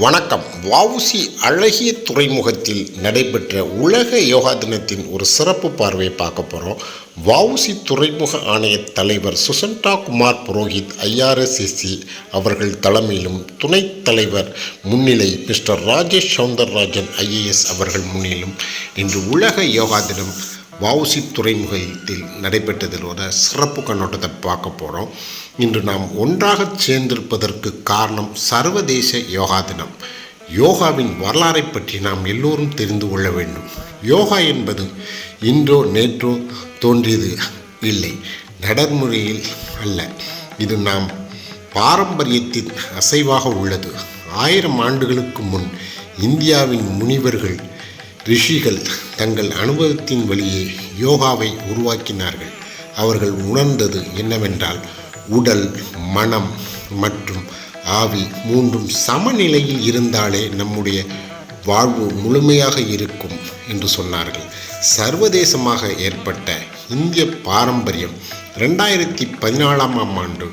வணக்கம். வவுசி அழகிய துறைமுகத்தில் நடைபெற்ற உலக யோகா தினத்தின் ஒரு சிறப்பு பார்வையை பார்க்க போகிறோம் வவுசி துறைமுக ஆணைய தலைவர் சுசந்தா குமார் புரோஹித் ஐஆர்எஸ்எஸ்சி அவர்கள் தலைமையிலும் துணைத் தலைவர் முன்னிலை மிஸ்டர் ராஜேஷ் சவுந்தரராஜன் ஐஏஎஸ் அவர்கள் முன்னிலும் இன்று உலக யோகா தினம் வவுசி துறைமுகத்தில் நடைபெற்றதில் ஒரு சிறப்பு கண்ணோட்டத்தை பார்க்க போகிறோம் இன்று நாம் ஒன்றாக சேர்ந்திருப்பதற்கு காரணம் சர்வதேச யோகா தினம். யோகாவின் வரலாறை பற்றி நாம் எல்லோரும் தெரிந்து கொள்ள வேண்டும். யோகா என்பது இன்றோ நேற்றோ தோன்றியது இல்லை நடைமுறையில் அல்ல. இது நாம் பாரம்பரியத்தின் அசைவாக உள்ளது. ஆயிரம் ஆண்டுகளுக்கு முன் இந்தியாவின் முனிவர்கள் ரிஷிகள் தங்கள் அனுபவத்தின் வழியே யோகாவை உருவாக்கினார்கள். அவர்கள் உணர்ந்தது என்னவென்றால் உடல் மனம் மற்றும் ஆவி மூன்றும் சமநிலையில் இருந்தாலே நம்முடைய வாழ்வு முழுமையாக இருக்கும் என்று சொன்னார்கள். சர்வதேசமாக ஏற்பட்ட இந்திய பாரம்பரியம் ரெண்டாயிரத்தி பதினாலாம் ஆண்டு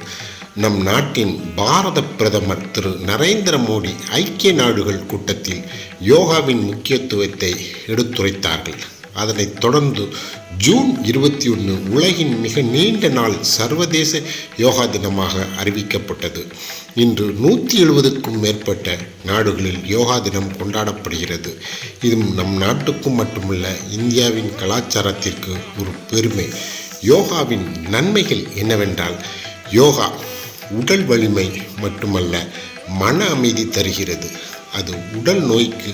நம் நாட்டின் பாரத பிரதமர் திரு நரேந்திர மோடி ஐக்கிய நாடுகள் கூட்டத்தில் யோகாவின் முக்கியத்துவத்தை எடுத்துரைத்தார்கள். அதனைத் தொடர்ந்து ஜூன் இருபத்தி ஒன்று உலகின் மிக நீண்ட நாள் சர்வதேச யோகா தினமாக அறிவிக்கப்பட்டது. இன்று நூற்றி எழுபதுக்கும் மேற்பட்ட நாடுகளில் யோகா தினம் கொண்டாடப்படுகிறது. இது நம் நாட்டுக்கும் மட்டுமல்ல இந்தியாவின் கலாச்சாரத்திற்கு ஒரு பெருமை. யோகாவின் நன்மைகள் என்னவென்றால் யோகா உடல் வலிமை மட்டுமல்ல மன அமைதி தருகிறது. அது உடல் நோய்க்கு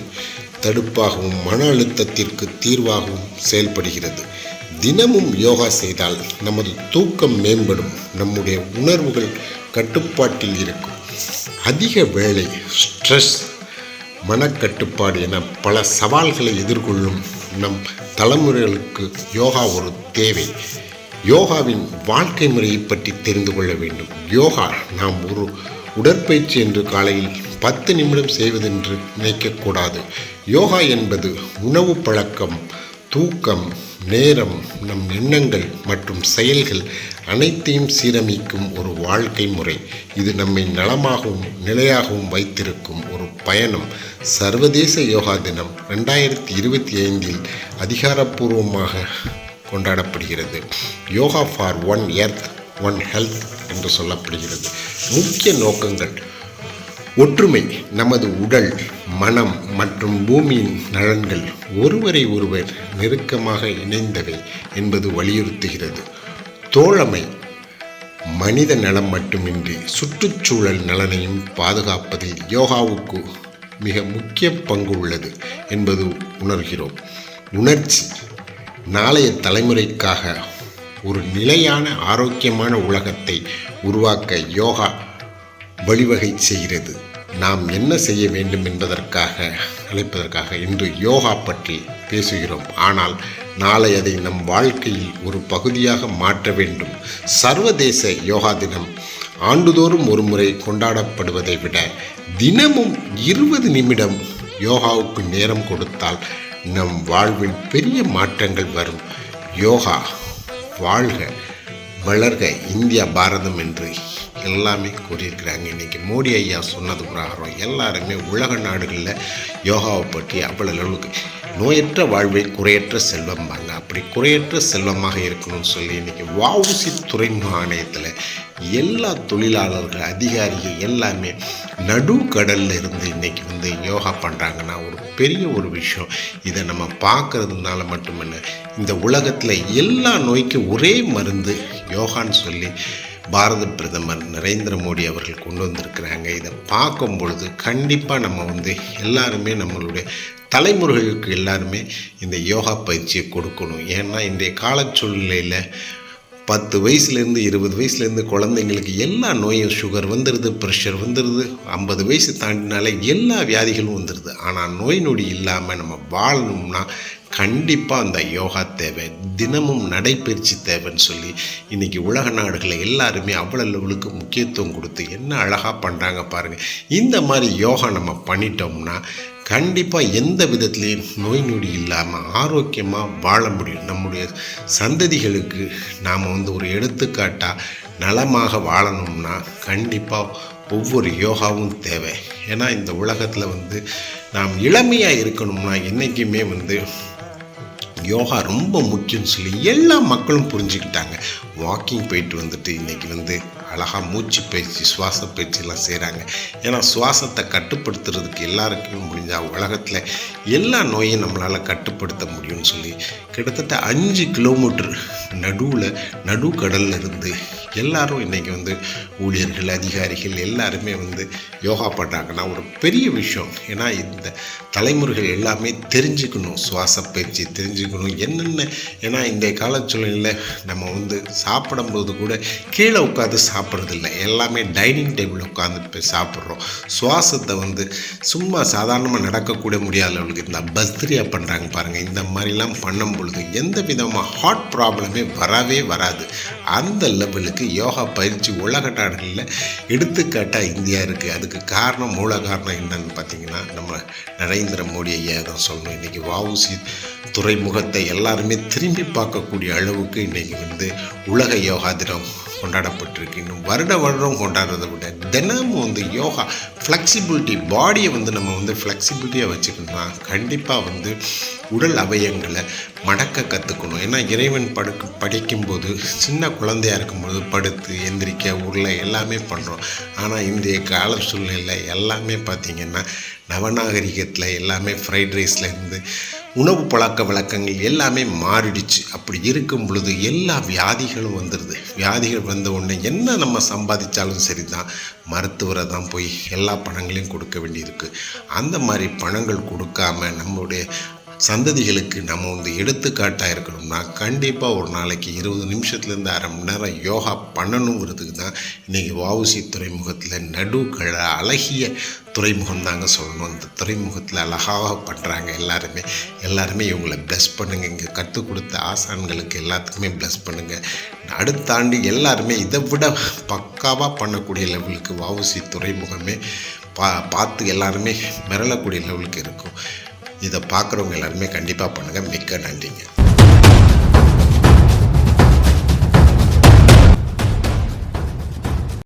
தடுப்பாகவும் மன அழுத்தத்திற்கு தீர்வாகவும் செயல்படுகிறது. தினமும் யோகா செய்தால் நமது தூக்கம் மேம்படும் நம்முடைய உணர்வுகள் கட்டுப்பாட்டில் இருக்கும். அதிக வேலை ஸ்ட்ரெஸ் மனக்கட்டுப்பாடு என பல சவால்களை எதிர்கொள்ளும் நம் தலைமுறைகளுக்கு யோகா ஒரு தேவை. யோகாவின் வாழ்க்கை முறையை பற்றி தெரிந்து கொள்ள வேண்டும். யோகா நாம் ஒரு உடற்பயிற்சி என்று காலையில் பத்து நிமிடம் செய்வதென்று நினைக்கக்கூடாது. யோகா என்பது உணவு பழக்கம் தூக்கம் நேரம் நம் எண்ணங்கள் மற்றும் செயல்கள் அனைத்தையும் சீரமைக்கும் ஒரு வாழ்க்கை முறை. இது நம்மை நலமாகவும் நிலையாகவும் வைத்திருக்கும் ஒரு பயணம். சர்வதேச யோகா தினம் ரெண்டாயிரத்தி இருபத்தி ஐந்தில் அதிகாரப்பூர்வமாக கொண்டாடப்படுகிறது. Yoga for one earth one health என்று சொல்லப்படுகிறது. முக்கிய நோக்கங்கள். ஒற்றுமை நமது உடல் மனம் மற்றும் பூமியின் நலன்கள் ஒருவரை ஒருவர் நெருக்கமாக இணைந்தவை என்பது வலியுறுத்துகிறது. தோழமை மனித நலம் மட்டுமின்றி சுற்றுச்சூழல் நலனையும் பாதுகாப்பதில் யோகாவுக்கு மிக முக்கிய பங்கு உள்ளது என்பது உணர்கிறோம். உணர்ச்சி நாளைய தலைமுறைக்காக ஒரு நிலையான ஆரோக்கியமான உலகத்தை உருவாக்க யோகா வழிவகை செய்கிறது. நாம் என்ன செய்ய வேண்டும் என்பதற்காக அழைப்பதற்காக இன்று யோகா பற்றி பேசுகிறோம். ஆனால் நாளை அதை நம் வாழ்க்கையில் ஒரு பகுதியாக மாற்ற வேண்டும். சர்வதேச யோகா தினம் ஆண்டுதோறும் ஒரு முறை கொண்டாடப்படுவதை விட தினமும் இருபது நிமிடம் யோகாவுக்கு நேரம் கொடுத்தால் நம் வாழ்வில் பெரிய மாற்றங்கள் வரும். யோகா வாழ்க வளர்க இந்தியா பாரதம் என்று எல்லாமே கூறியிருக்கிறாங்க. இன்றைக்கி மோடி ஐயா சொன்னது பிரகாரம் எல்லாருமே உலக நாடுகளில் யோகாவை பற்றி அவ்வளோ அளவுக்கு நோயற்ற வாழ்வை குறையற்ற செல்வம்பாங்க அப்படி குறையற்ற செல்வமாக இருக்கணும்னு சொல்லி இன்றைக்கி வஉசி துறைமுக ஆணையத்தில் எல்லா தொழிலாளர்கள் அதிகாரிகள் எல்லாமே நடுக்கடலில் இருந்து இன்றைக்கி வந்து யோகா பண்ணுறாங்கன்னா ஒரு பெரிய ஒரு விஷயம். இதை நம்ம பார்க்கறதுனால மட்டுமல்ல இந்த உலகத்தில் எல்லா நோய்க்கும் ஒரே மருந்து யோகான்னு சொல்லி பாரத பிரதமர் நரேந்திர மோடி அவர்கள் கொண்டு வந்திருக்கிறாங்க. இதை பார்க்கும் பொழுது கண்டிப்பாக நம்ம வந்து எல்லாருமே நம்மளுடைய தலைமுறைகளுக்கு எல்லாருமே இந்த யோகா பயிற்சியை கொடுக்கணும். ஏன்னா இன்றைய கால சூழ்நிலையில் பத்து வயசுலேருந்து இருபது வயசுலேருந்து குழந்தைங்களுக்கு எல்லா நோயும் சுகர் வந்துடுது ப்ரெஷர் வந்துடுது ஐம்பது வயசு தாண்டினாலே எல்லா வியாதிகளும் வந்துடுது ஆனால் நோய் நொடி இல்லாமல் நம்ம வாழணும்னா கண்டிப்பாக அந்த யோகா தேவை. தினமும் நடைப்பயிற்சி தேவைன்னு சொல்லி இன்றைக்கி உலக நாடுகளில் எல்லாருமே அவ்வளோ லெவலுக்கு முக்கியத்துவம் கொடுத்து என்ன அழகாக பண்ணுறாங்க பாருங்கள் இந்த மாதிரி யோகா நம்ம பண்ணிட்டோம்னா கண்டிப்பாக எந்த விதத்துலேயும் நோய் நொடி இல்லாமல் ஆரோக்கியமாக வாழ முடியும். நம்முடைய சந்ததிகளுக்கு நாம் வந்து ஒரு எடுத்துக்காட்டாக நலமாக வாழணும்னா கண்டிப்பாக ஒவ்வொரு யோகாவும் தேவை. ஏன்னா இந்த உலகத்தில் வந்து நாம் இளமையாக இருக்கணும்னா என்றைக்குமே வந்து யோகா ரொம்ப முக்கியம்னு சொல்லி எல்லா மக்களும் புரிஞ்சுக்கிட்டாங்க. வாக்கிங் போயிட்டு வந்துட்டு இன்றைக்கி வந்து அழகாக மூச்சு பயிற்சி சுவாச பயிற்சியெல்லாம் செய்கிறாங்க ஏன்னா சுவாசத்தை கட்டுப்படுத்துறதுக்கு எல்லாருக்குமே முடிஞ்சால் உலகத்தில் எல்லா நோயும் நம்மளால் கட்டுப்படுத்த முடியும்னு சொல்லி கிட்டத்தட்ட அஞ்சு கிலோமீட்டர் நடுவில் நடுக்கடலில் இருந்து எல்லாரும் இன்றைக்கி வந்து ஊழியர்கள் அதிகாரிகள் எல்லாருமே வந்து யோகா பண்ணுறாங்கன்னா ஒரு பெரிய விஷயம். ஏன்னா இந்த தலைமுறைகள் எல்லாமே தெரிஞ்சுக்கணும். சுவாச பயிற்சி தெரிஞ்சுக்கணும். என்னென்ன ஏன்னா இந்த கால சூழ்நிலையில் நம்ம வந்து சாப்பிடும்போது கூட கீழே உட்காந்து சாப்பிட்றதில்ல. எல்லாமே டைனிங் டேபிள் உட்காந்து போய் சாப்பிட்றோம். சுவாசத்தை வந்து சும்மா சாதாரணமாக நடக்கக்கூட முடியாத அளவுக்கு இந்த பஸ்திரியா பண்ணுறாங்க பாருங்கள் இந்த மாதிரிலாம் பண்ணும் பொழுது எந்த விதமாக ஹார்ட் ப்ராப்ளமே வரவே வராது. அந்த லெவலுக்கு யோகா பயிற்சி உலக நாடுகளில் எடுத்துக்காட்டாக இந்தியா இருக்குது அதுக்கு காரணம் மூல காரணம் என்னன்னு பார்த்தீங்கன்னா நம்ம நரேந்திர மோடி ஐயா தான் சொல்லணும். இன்றைக்கி வவுசி துறைமுகத்தை எல்லாருமே திரும்பி பார்க்கக்கூடிய அளவுக்கு இன்றைக்கி வந்து உலக யோகா தினம் கொண்டாடப்பட்டிருக்கு. இன்னும் வருட வருடம் கொண்டாடுறதை விட தினமும் வந்து யோகா ஃப்ளெக்சிபிலிட்டி பாடியை வந்து நம்ம வந்து ஃப்ளெக்சிபிலிட்டியாக வச்சுக்கணும்னா கண்டிப்பாக வந்து உடல் அவயங்களை மடக்க கற்றுக்கணும் ஏன்னா இறைவன் படுக்க படிக்கும்போது சின்ன குழந்தையா இருக்கும்போது படுத்து எந்திரிக்க உருளை எல்லாமே பண்ணுறோம் ஆனால் இன்றைய கால சூழ்நிலையில் எல்லாமே பார்த்திங்கன்னா நவநாகரிகத்தில் எல்லாமே ஃப்ரைட் ரைஸ்லேருந்து உணவு பழக்க வழக்கங்கள் எல்லாமே மாறிடுச்சு. அப்படி இருக்கும் பொழுது எல்லா வியாதிகளும் வந்துடுது வியாதிகள் வந்த உடனே என்ன நம்ம சம்பாதிச்சாலும் சரி தான் மருத்துவரை தான் போய் எல்லா பணங்களையும் கொடுக்க வேண்டியிருக்கு. அந்த மாதிரி பணங்கள் கொடுக்காம நம்மளுடைய சந்ததிகளுக்கு நம்ம வந்து எடுத்துக்காட்டாக இருக்கணும்னா கண்டிப்பாக ஒரு நாளைக்கு இருபது நிமிஷத்துலேருந்து அரை மணி நேரம் யோகா பண்ணணுங்கிறதுக்கு தான் இன்றைக்கி வாவுசி துறைமுகத்தில் நடுக்கழ அழகிய துறைமுகம் தாங்க சொல்லணும். இந்த துறைமுகத்தில் அழகாக பண்ணுறாங்க எல்லாருமே. எல்லாருமே இவங்களை ப்ளஸ் பண்ணுங்கள் இங்கே கற்றுக் கொடுத்த ஆசான்களுக்கு எல்லாத்துக்குமே ப்ளஸ் பண்ணுங்கள் அடுத்த ஆண்டு எல்லாருமே இதை விட பக்காவாக பண்ணக்கூடிய லெவலுக்கு வாவுசி துறைமுகமே பா பார்த்து எல்லாருமே மிரளக்கூடிய லெவலுக்கு இருக்கும். இதை பார்க்குறவங்க எல்லாருமே கண்டிப்பாக பண்ணுங்கள் மிக்க நன்றிங்க.